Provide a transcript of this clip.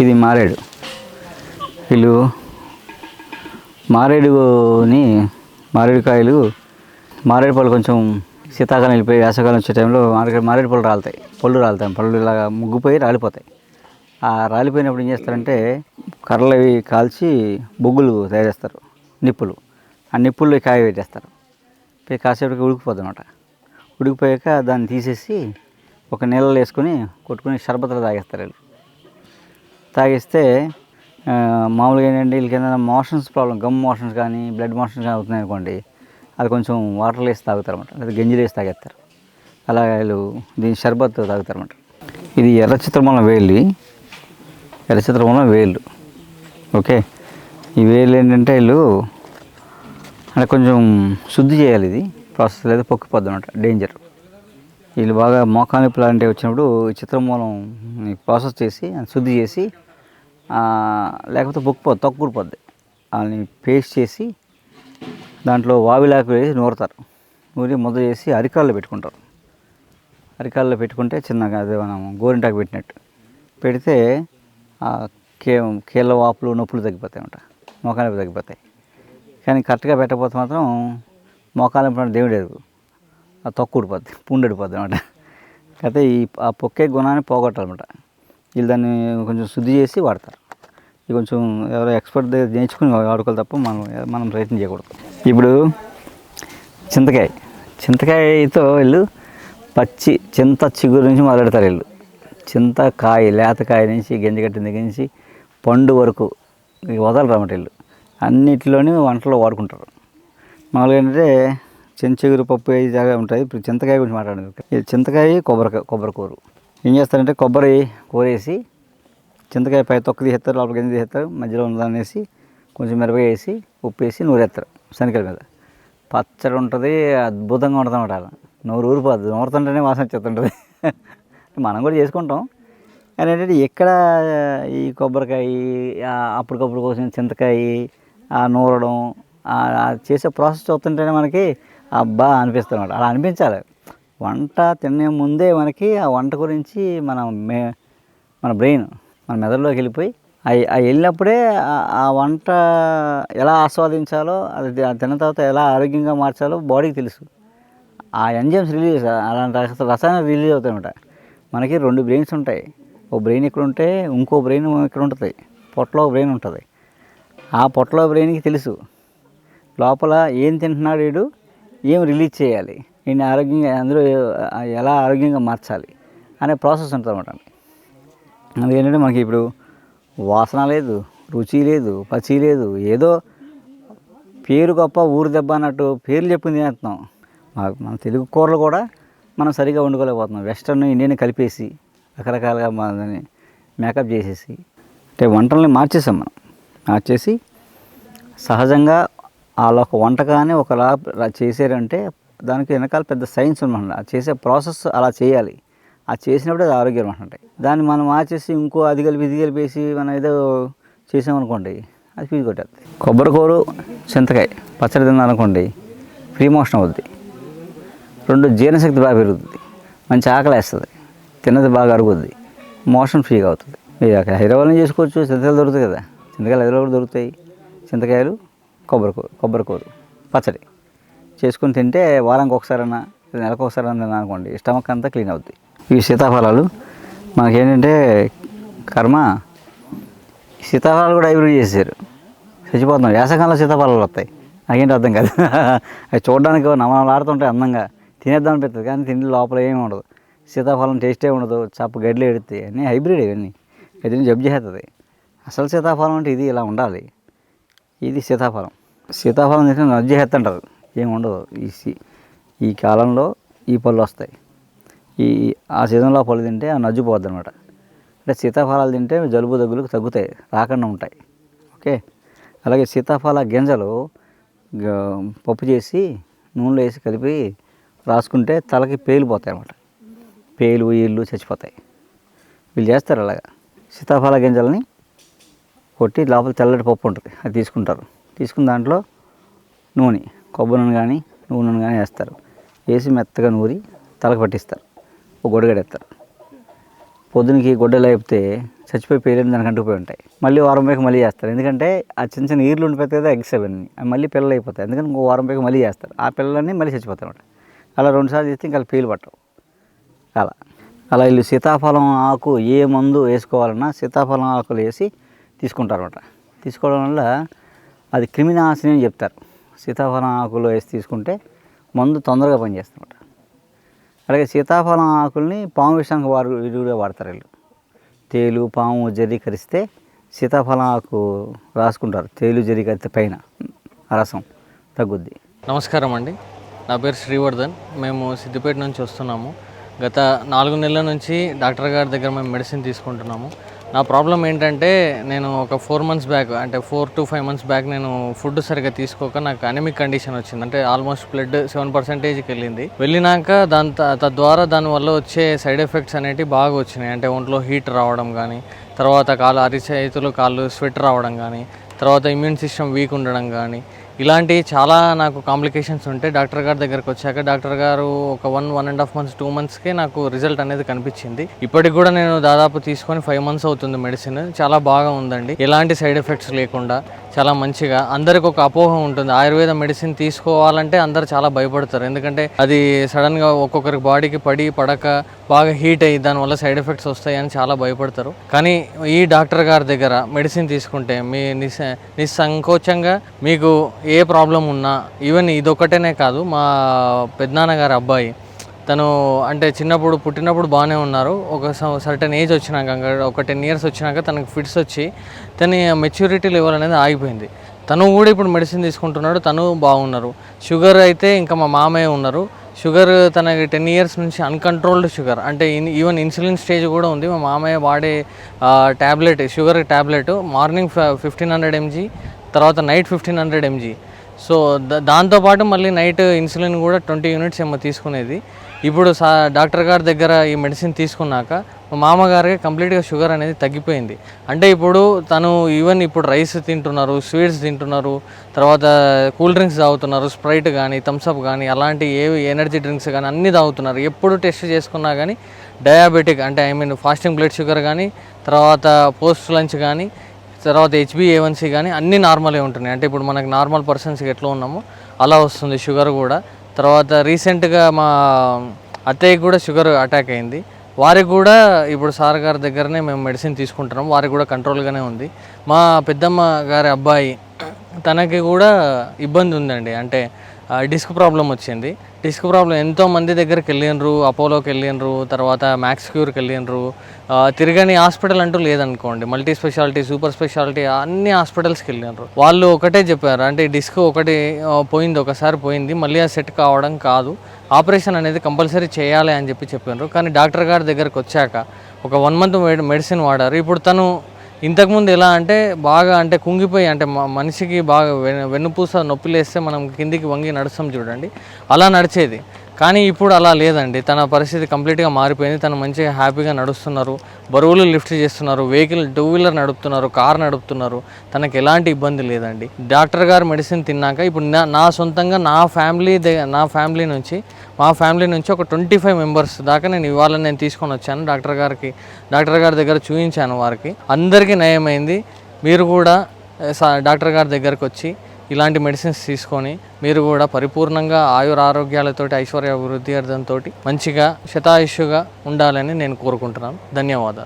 ఇది మారేడు. వీళ్ళు మారేడుని మారేడుకాయలు మారేడు పళ్ళు కొంచెం శీతాకాలం వెళ్ళిపోయి వేసవకాలం వచ్చే టైంలో మారేడు మారేడు పళ్ళు రాలుతాయి. పళ్ళు రాలుతాయి. పళ్ళు ఇలా ముగ్గుపోయి రాలిపోతాయి. ఆ రాలిపోయినప్పుడు ఏం చేస్తారంటే కర్రలు అవి కాల్చి బొగ్గులు తయారు చేస్తారు. నిప్పులు. ఆ నిప్పుల్లో కాయ పెట్టేస్తారు పోయి కాసేపటికి ఉడికిపోతుందన్నమాట ఉడికిపోయాక దాన్ని తీసేసి ఒక నీళ్ళలో వేసుకొని కొట్టుకొని షర్బత్తులు తాగేస్తారు వీళ్ళు. తాగిస్తే మామూలుగా ఏంటంటే వీళ్ళకి ఏదైనా మోషన్స్ ప్రాబ్లం గమ్ మోషన్స్ కానీ బ్లడ్ మోషన్స్ కానీ అవుతున్నాయి అనుకోండి అది కొంచెం వాటర్లో వేసి తాగుతారు అనమాట లేదా గంజిలో వేసి తాగేస్తారు. అలా వీళ్ళు దీని షర్బత్ తాగుతారు అనమాట ఇది ఎర్ర చిత్రమూలం వేళ్ళు. ఎర్ర చిత్రమూలం వేలు ఓకే? ఈ వేలు ఏంటంటే వీళ్ళు అంటే కొంచెం శుద్ధి చేయాలి ఇది. ప్రాసెస్ లేదా పొక్కిపోద్ది అనమాట డేంజర్. వీళ్ళు బాగా మోకాలు లాంటివి వచ్చినప్పుడు ఈ చిత్రమూలం ప్రాసెస్ చేసి అది శుద్ధి చేసి ఆ, లేకపోతే తక్కువ తొక్కుడిపోద్ది వాళ్ళని పేస్ట్ చేసి దాంట్లో వావిలాకు వేసి నూరుతారు. నూరి ముద్ద చేసి అరికాల్లో పెట్టుకుంటారు. అరికాల్లో పెట్టుకుంటే చిన్నగా అదే మనం గోరింటాకు పెట్టినట్టు. పెడితే కే కీళ్ళ వాపులు నొప్పులు తగ్గిపోతాయి అనమాట మోకాలు నొప్పి తగ్గిపోతాయి. కానీ కరెక్ట్గా పెట్టకపోతే మాత్రం మోకాలు అంటే దేవుడు ఎరుగు ఆ తొక్కు ఊడిపోద్ది పుండు అనమాట. అయితే ఈ ఆ పొక్కే గుణాన్ని పోగొట్టాలన్నమాట. వీళ్ళు దాన్ని కొంచెం శుద్ధి చేసి వాడతారు. ఇది కొంచెం ఎవరో ఎక్స్పర్ట్ దగ్గర నేర్చుకుని వాడుకోవాలి తప్ప మనం మనం ప్రయత్నం చేయకూడదు. ఇప్పుడు చింతకాయ. చింతకాయతో వీళ్ళు పచ్చి చింత చిగురు నుంచి మొదలెడతారు వీళ్ళు. చింతకాయ లేతకాయ నుంచి గింజగట్టిన దగ్గర నుంచి పండు వరకు ఇక వదలరు అన్నమాట వీళ్ళు. అన్నిటిలోని వంటలో వాడుకుంటారు. మామూలుగా ఏంటంటే చిన్న చిగురు పప్పు ఏ జాగా ఉంటుంది ఇప్పుడు చింతకాయ గురించి మాట్లాడండి చింతకాయ కొబ్బరికాయ కొబ్బరికూరు. ఏం చేస్తారంటే కొబ్బరి కూరేసి చింతకాయ పై తొక్క తీసేస్తారు లోపల గింజ తీసేస్తారు మధ్యలో ఉన్నదాన్ని వేసి కొంచెం మిరపకాయ వేసి ఉప్పు వేసి నూరేస్తారు శనగల మీద. పచ్చడి ఉంటుంది అద్భుతంగా ఉంటుంది అనమాట అలా. నోరు ఊరిపోద్ది నూరుతుంటేనే వాసన వచ్చేస్తుంటుంది. మనం కూడా చేసుకుంటాం. కానీ ఏంటంటే ఇక్కడ ఈ కొబ్బరికాయ అప్పటికప్పుడు కోసిన చింతకాయ ఆ నూరడం చేసే ప్రాసెస్ చూస్తుంటేనే మనకి అబ్బా అనిపిస్తుంది అనమాట అలా అనిపించాలి. వంట తినే ముందే మనకి ఆ వంట గురించి మన మే మన బ్రెయిన్ మన మెదడులోకి వెళ్ళిపోయి అవి అవి వెళ్ళినప్పుడే ఆ- వంట ఎలా ఆస్వాదించాలో అది తిన్న తర్వాత ఎలా ఆరోగ్యంగా మార్చాలో బాడీకి తెలుసు. ఆ ఎంజైమ్స్ రిలీజ్ అలాంటి రస- రసాయనాలు రిలీజ్ అవుతాయన్నమాట. మనకి రెండు బ్రెయిన్స్ ఉంటాయి. ఓ బ్రెయిన్ ఇక్కడ ఉంటే ఇంకో బ్రెయిన్ ఇక్కడ ఉంటుంది. పొట్టలో బ్రెయిన్ ఉంటుంది. ఆ పొట్టలో బ్రెయిన్కి తెలుసు. లోపల ఏం తింటున్నాడు వీడు? ఏం రిలీజ్ చేయాలి? ఈయన ఆరోగ్యంగా అందరూ ఎలా ఆరోగ్యంగా మార్చాలి అనే ప్రాసెస్ ఉంటుంది అనమాట అది ఏంటంటే మనకి ఇప్పుడు వాసన లేదు రుచి లేదు పచి లేదు ఏదో పేరు గొప్ప ఊరు దెబ్బ అన్నట్టు పేర్లు చెప్పింది తినేస్తున్నాం మాకు మన తెలుగు కూరలు కూడా మనం సరిగా వండుకోలేకపోతున్నాం. వెస్ట్రన్ ఇండియన్ కలిపేసి రకరకాలుగా మనని మేకప్ చేసేసి అంటే వంటల్ని మార్చేసాం మనం. మార్చేసి సహజంగా వాళ్ళ ఒక వంటకాన్ని ఒకలా చేసారంటే చేశారంటే దానికి వెనకాల పెద్ద సైన్స్ అనమాట చేసే ప్రాసెస్ అలా చేయాలి. ఆ చేసినప్పుడు అది ఆరోగ్యం అనమాట దాన్ని మనం ఆచేసి ఇంకో అది కలిపి ఇది కలిపేసి మనం ఏదో చేసామనుకోండి అది ఫీజు కొట్టేస్తుంది కొబ్బరికూరు చింతకాయ పచ్చడి తిన్నారనుకోండి ఫ్రీ మోషన్ అవుద్ది. రెండు జీర్ణశక్తి బాగా పెరుగుతుంది మంచి ఆకలి వేస్తుంది. తిన్నది బాగా అరుగుద్ది. మోషన్ ఫ్రీగా అవుతుంది. మీరు అక్కడ హైదరాబాద్లో చేసుకోవచ్చు? చింతకాయలు దొరుకుతాయి కదా. చింతకాయలు హైదరాబాద్ దొరుకుతాయి. చింతకాయలు కొబ్బరికూరు కొబ్బరికూరు పచ్చడి. చేసుకుని తింటే వారానికి ఒకసారైనా నెలకు ఒకసారైనా తిన్నా అనుకోండి స్టమక్ అంతా క్లీన్ అవుద్ది. ఇవి సీతాఫలాలు మనకేంటంటే కర్మ సీతాఫలాలు కూడా హైబ్రిడ్ చేశారు చచ్చిపోతున్నాం. వేసవకాలంలో సీతాఫలాలు వస్తాయి. నాకేంటి అర్థం కాదు. అవి చూడడానికి నమలాడుతుంటాయి అందంగా. తినేద్దాం అనిపిస్తుంది కానీ తిండి లోపల ఏమీ ఉండదు. సీతాఫలం టేస్టే ఉండదు. చప్ప గడ్డలు ఎడితే అన్నీ హైబ్రిడ్ ఇవన్నీ. ఎదురు జబ్బు చేస్తుంది అసలు సీతాఫలం అంటే ఇది ఇలా ఉండాలి. ఇది సీతాఫలం. సీతాఫలం తీసుకుని నజ్జు అంటారు ఏమి ఉండదు. ఈ సీ- ఈ కాలంలో ఈ పళ్ళు వస్తాయి. ఈ ఆ సీజన్లో పళ్ళు తింటే ఆ నజ్జు పోద్ది అనమాట అంటే సీతాఫలాలు తింటే జలుబు దగ్గులకు తగ్గుతాయి రాకుండా ఉంటాయి. ఓకే? అలాగే సీతాఫల గింజలు పప్పు చేసి నూనెలో వేసి కలిపి రాసుకుంటే తలకి పేలిపోతాయి అనమాట పేలు ఈళ్ళు చచ్చిపోతాయి. వీళ్ళు చేస్తారు అలాగా. సీతాఫల గింజలని కొట్టి లోపల తెల్లటి పప్పు ఉంటుంది అది తీసుకుంటారు. తీసుకున్న దాంట్లో నూనె. కొబ్బరి నూనె కానీ నూనెను కానీ వేస్తారు. వేసి మెత్తగా నూరి తలకు పట్టిస్తారు. ఒక గొడగడేస్తారు పొద్దునకి గొడ్డ లేపితే చచ్చిపోయి పేర్లు దానికి అంటుకుపోయి ఉంటాయి. మళ్ళీ వారం పైకి మళ్ళీ చేస్తారు. ఎందుకంటే ఆ చిన్న చిన్న ఈర్లు ఉండిపోతాయి కదా ఎగ్స్ అవన్నీ. అవి మళ్ళీ పిల్లలు అయిపోతాయి. ఎందుకంటే ఇంకో వారం పైకి మళ్ళీ చేస్తారు. ఆ పిల్లలన్నీ మళ్ళీ చచ్చిపోతాయి అనమాట అలా రెండుసార్లు చేస్తే ఇంకా పేలు పట్టవు. అలా. అలా వీళ్ళు సీతాఫలం ఆకు ఏ మందు వేసుకోవాలన్నా సీతాఫలం ఆకులు వేసి తీసుకుంటారన్నమాట తీసుకోవడం వల్ల అది క్రిమినాశిని అని చెప్తారు. సీతాఫలం ఆకులు వేసి తీసుకుంటే మందు తొందరగా పనిచేస్తుందన్నమాట. అలాగే సీతాఫలం ఆకుల్ని పాము విషయానికి వారు విడిగా వాడతారు వీళ్ళు. తేలు పాము జరి కరిస్తే సీతాఫలం ఆకు రాసుకుంటారు. తేలు జరి కరిస్తే పైన రసం తగ్గుద్ది. నమస్కారం అండి. నా పేరు శ్రీవర్ధన్. మేము సిద్దిపేట నుంచి వస్తున్నాము. గత నాలుగు నెలల నుంచి డాక్టర్ గారి దగ్గర మేము మెడిసిన్ తీసుకుంటున్నాము. నా ప్రాబ్లం ఏంటంటే నేను ఒక ఫోర్ మంత్స్ బ్యాక్ అంటే four to five months back నేను ఫుడ్ సరిగ్గా తీసుకోక నాకు అనమిక్ కండిషన్ వచ్చింది. అంటే ఆల్మోస్ట్ బ్లడ్ సెవెన్ పర్సెంటేజ్కి వెళ్ళింది. వెళ్ళినాక దాని త- తద్వారా దానివల్ల వచ్చే సైడ్ ఎఫెక్ట్స్ అనేవి బాగా వచ్చినాయి. అంటే ఒంట్లో హీట్ రావడం కానీ తర్వాత కాళ్ళు అరిచేతులు కాళ్ళు స్వెట్ రావడం కానీ తర్వాత ఇమ్యూన్ సిస్టమ్ వీక్ ఉండడం కానీ ఇలాంటి చాలా నాకు కాంప్లికేషన్స్ ఉంటే డాక్టర్ గారి దగ్గరకు వచ్చాక డాక్టర్ గారు ఒక one one and half months two మంత్స్కే నాకు రిజల్ట్ అనేది కనిపించింది. ఇప్పటికి కూడా నేను దాదాపు తీసుకొని ఫైవ్ మంత్స్ అవుతుంది మెడిసిన్ చాలా బాగా ఉందండి. ఎలాంటి సైడ్ ఎఫెక్ట్స్ లేకుండా చాలా మంచిగా. అందరికి ఒక అపోహ ఉంటుంది. ఆయుర్వేద మెడిసిన్ తీసుకోవాలంటే అందరు చాలా భయపడతారు. ఎందుకంటే అది సడన్గా ఒక్కొక్కరి బాడీకి పడి పడక బాగా హీట్ అయ్యి దానివల్ల సైడ్ ఎఫెక్ట్స్ వస్తాయని చాలా భయపడతారు. కానీ ఈ డాక్టర్ గారి దగ్గర మెడిసిన్ తీసుకుంటే మీ నిస్ నిస్సంకోచంగా మీకు ఏ ప్రాబ్లం ఉన్నా ఈవెన్ ఇదొక్కటేనే కాదు మా పెద్దనాన్నగారి అబ్బాయి తను అంటే చిన్నప్పుడు పుట్టినప్పుడు బాగానే ఉన్నారు. ఒక సర్టన్ ఏజ్ వచ్చినాక ఒక టెన్ ఇయర్స్ వచ్చినాక తనకు ఫిట్స్ వచ్చి తన మెచ్యూరిటీ లెవెల్ అనేది ఆగిపోయింది. తను కూడా ఇప్పుడు మెడిసిన్ తీసుకుంటున్నాడు తను బాగున్నారు. షుగర్ అయితే ఇంకా మా మామయ్య ఉన్నారు. షుగర్ తనకి టెన్ ఇయర్స్ నుంచి అన్కంట్రోల్డ్ షుగర్ అంటే ఇన్- ఈవెన్ ఇన్సులిన్ స్టేజ్ కూడా ఉంది. మా మామయ్య వాడే tablet sugar tablet morning fifteen hundred MG తర్వాత night fifteen hundred MG. So దాంతోపాటు మళ్ళీ నైట్ ఇన్సులిన్ కూడా ట్వంటీ యూనిట్స్ ఏమో తీసుకునేది. ఇప్పుడు సా డాక్టర్ గారి దగ్గర ఈ మెడిసిన్ తీసుకున్నాక మా మామగారికి కంప్లీట్గా షుగర్ అనేది తగ్గిపోయింది. అంటే ఇప్పుడు తను ఈవెన్ ఇప్పుడు రైస్ తింటున్నారు స్వీట్స్ తింటున్నారు తర్వాత కూల్ డ్రింక్స్ తాగుతున్నారు స్ప్రైట్ కానీ థమ్స్అప్ కానీ అలాంటి ఏ ఎనర్జీ డ్రింక్స్ కానీ అన్నీ తాగుతున్నారు. ఎప్పుడు టెస్ట్ చేసుకున్నా కానీ డయాబెటిక్ అంటే I mean fasting blood sugar కానీ తర్వాత పోస్ట్ లంచ్ కానీ తర్వాత హెచ్బి ఏవన్సీ కానీ అన్నీ నార్మలే ఉంటున్నాయి. అంటే ఇప్పుడు మనకు నార్మల్ పర్సన్స్కి ఎట్లా ఉన్నామో అలా వస్తుంది షుగర్ కూడా. తర్వాత రీసెంట్గా మా అత్తయ్యకి కూడా షుగర్ అటాక్ అయింది. వారికి కూడా ఇప్పుడు సార్ గారి దగ్గరనే మేము మెడిసిన్ తీసుకుంటున్నాం. వారికి కూడా కంట్రోల్గానే ఉంది. మా పెద్దమ్మ గారి అబ్బాయి తనకి కూడా ఇబ్బంది ఉందండి. అంటే డిస్క్ ప్రాబ్లం వచ్చింది. డిస్క్ ప్రాబ్లం ఎంతో మంది దగ్గరికి వెళ్ళిండ్రు అపోలోకి వెళ్ళిండ్రు తర్వాత మ్యాక్స్ క్యూర్కి వెళ్ళిండ్రు. తిరగని హాస్పిటల్ అంటూ లేదనుకోండి. మల్టీ స్పెషాలిటీ సూపర్ స్పెషాలిటీ అన్ని హాస్పిటల్స్కి వెళ్ళిండ్రు. వాళ్ళు ఒకటే చెప్పారు అంటే డిస్క్ ఒకటి పోయింది ఒకసారి పోయింది మళ్ళీ ఆ సెట్ కావడం కాదు. ఆపరేషన్ అనేది కంపల్సరీ చేయాలి అని చెప్పి చెప్పినారు. కానీ డాక్టర్ గారి దగ్గరకు వచ్చాక ఒక వన్ మంత్ మెడిసిన్ వాడారు. ఇప్పుడు తను ఇంతకుముందు ఎలా అంటే బాగా అంటే కుంగిపోయి అంటే మ- మనిషికి బాగా వెన్ను వెన్నుపూస నొప్పి లేస్తే మనం కిందికి వంగి నడుస్తాం చూడండి. అలా నడిచేది. కానీ ఇప్పుడు అలా లేదండి. తన పరిస్థితి కంప్లీట్గా మారిపోయింది. తను మంచిగా హ్యాపీగా నడుస్తున్నారు. బరువులు లిఫ్ట్ చేస్తున్నారు. వెహికల్ టూ వీలర్ నడుపుతున్నారు. కార్ నడుపుతున్నారు. తనకి ఎలాంటి ఇబ్బంది లేదండి. డాక్టర్ గారు మెడిసిన్ తిన్నాక ఇప్పుడు నా నా సొంతంగా నా ఫ్యామిలీ దగ్గర నా ఫ్యామిలీ నుంచి మా ఫ్యామిలీ నుంచి ఒక ట్వంటీ ఫైవ్ మెంబర్స్ దాకా నేను ఇవాళ నేను తీసుకొని వచ్చాను డాక్టర్ గారికి. డాక్టర్ గారి దగ్గర చూపించాను వారికి. అందరికీ నయమైంది. మీరు కూడా డాక్టర్ గారి దగ్గరకు వచ్చి ఇలాంటి మెడిసిన్స్ తీసుకొని మీరు కూడా పరిపూర్ణంగా ఆయుర ఆరోగ్యాలతోటి ఐశ్వర్య అభివృద్ధి అర్థంతో మంచిగా శతాయుషుగా ఉండాలని నేను కోరుకుంటున్నాను. ధన్యవాదాలు.